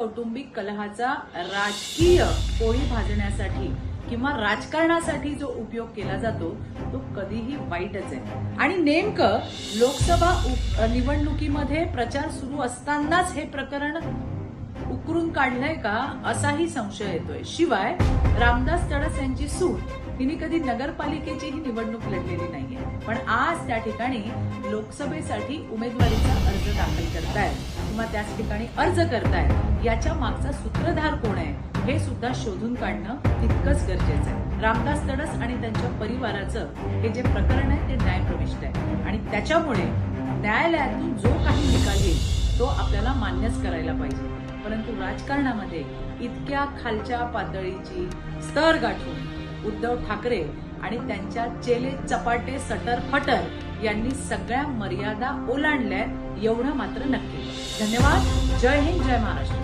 कौटुंबिक कलहाचा राजकीय पोळी भाजण्यासाठी किंवा राजकारणासाठी जो उपयोग केला जातो तो कधीही वाईटच आहे. आणि नेमकं लोकसभा निवडणुकीमध्ये प्रचार सुरू असतानाच हे प्रकरण उकरून काढलंय का असाही संशय येतोय. शिवाय रामदास तडस यांची सूट तिने कधी नगरपालिकेचीही निवडणूक लढलेली नाहीये. पण आज त्या ठिकाणी लोकसभेसाठी उमेदवारीचा अर्ज दाखल करतायत. किंवा त्याच ठिकाणी अर्ज करतायत. याच्या मागचा सूत्रधार कोण आहे हे सुद्धा शोधून काढणं तितकंच गरजेचं आहे. रामदास तडस आणि त्यांच्या परिवाराचं हे जे प्रकरण आहे ते न्यायप्रविष्ट आहे. आणि त्याच्यामुळे न्यायालयातून जो काही निकाल येईल तो आपल्याला मान्यच करायला पाहिजे. परंतु राजकारणामध्ये इतक्या खालच्या पातळीची स्तर गाठून उद्धव ठाकरे आणि त्यांच्या चेले चपाटे सटर फटर यांनी सगळ्या मर्यादा ओलांडल्या एवढं मात्र नक्की. धन्यवाद. जय हिंद जय महाराष्ट्र.